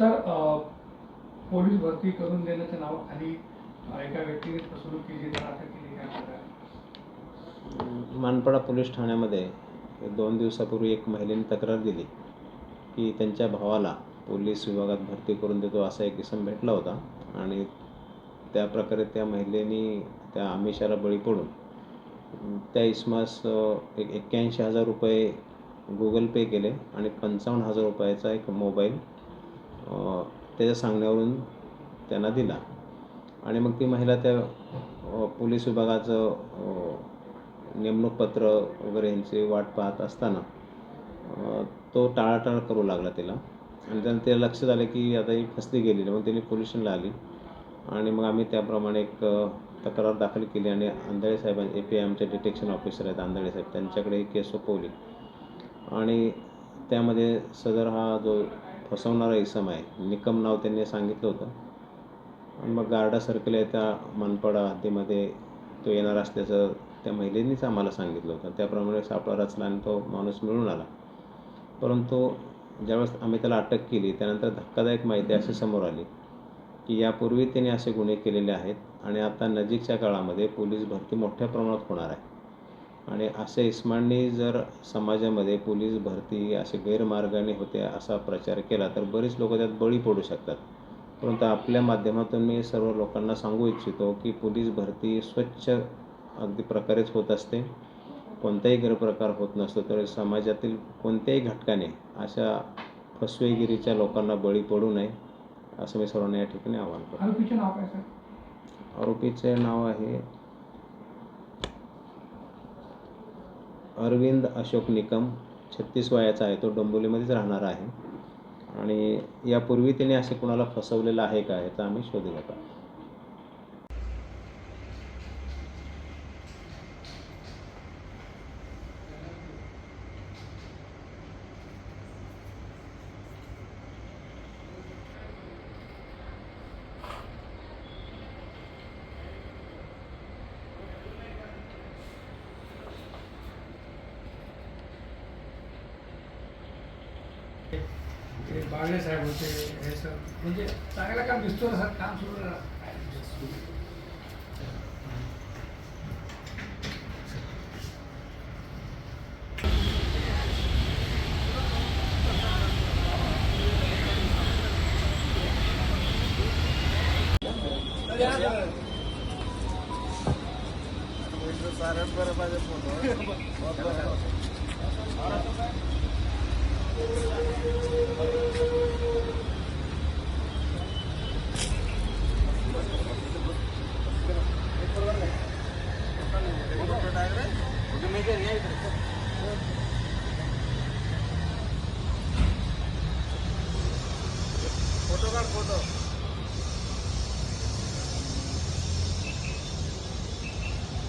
Sir police भरती करून देण्याच्या नावाखाली एका व्यक्तीने फसवणूक केली अटक केली काय मानपाडा पोलीस ठाण्यामध्ये दोन दिवसापूर्वी एक महिलेने तक्रार दिली की त्यांच्या भावाला पोलीस विभागात भरती करून देतो असा एक किसम भेटला होता. आणि त्या प्रकारे त्या महिलेनी त्या आमिषाला बळी पडून त्या इसमास एक एक्क्याऐंशी हजार रुपये गुगल पे केले आणि पंचावन्न हजार रुपयाचा एक मोबाईल त्याच्या सांगण्यावरून त्यांना दिला. आणि मग ती महिला त्या पोलीस विभागाचं नेमणूक पत्र वगैरे यांची वाट पाहत असताना तो टाळाटाळ करू लागला तिला. आणि त्यानं त्याला लक्षात आलं की आता ही फसली गेलेली मग त्यांनी पोलीस स्टेशनला आली. आणि मग आम्ही त्याप्रमाणे एक तक्रार दाखल केली. आणि आंधळे साहेब ए पी आमचे डिटेक्शन ऑफिसर आहेत आंधळे साहेब. त्यांच्याकडे ही केस सोपवली. आणि त्यामध्ये सदर हा जो फसवणारा इसम आहे. निकम नाव त्यांनी सांगितलं होतं. आणि मग गार्डा सर्कल आहे त्या मनपाडा हद्दीमध्ये तो येणार असल्याचं त्या महिलेनीच आम्हाला सांगितलं होतं. त्याप्रमाणे सापळा रचला आणि तो माणूस मिळून आला. परंतु ज्यावेळेस आम्ही त्याला अटक केली त्यानंतर धक्कादायक माहिती अशी समोर आली की यापूर्वी त्याने असे गुन्हे केलेले आहेत आणि आता नजीकच्या काळामध्ये पोलीस भरती मोठ्या प्रमाणात होणार आहे. आणि अशा इस्मांनी जर समाजामध्ये पोलीस भरती असे गैरमार्गाने होते असा प्रचार केला तर बरेच लोक त्यात बळी पडू शकतात. परंतु आपल्या माध्यमातून मी सर्व लोकांना सांगू इच्छितो की पोलीस भरती स्वच्छ अगदी प्रकारेच होत असते. कोणताही गैरप्रकार होत नसतो तर समाजातील कोणत्याही घटकाने अशा फसवेगिरीच्या लोकांना बळी पडू नये असं मी सर्वांना या ठिकाणी आवाहन करतो. नाव आरोपीचे नाव आहे अरविंद अशोक निकम छत्तीस वयाचा आहे तो डोंबिवलीमध्येच राहणारा आहे. आणि यापूर्वी त्याने असे कुणाला फसवलेलं आहे का याचा आम्ही शोध घेतो ते बागडे साहेब होते हे सर. म्हणजे चांगलं काम दिसतो सर काम सुरू सारण बरं पाहिजे फोटो काढ फोटो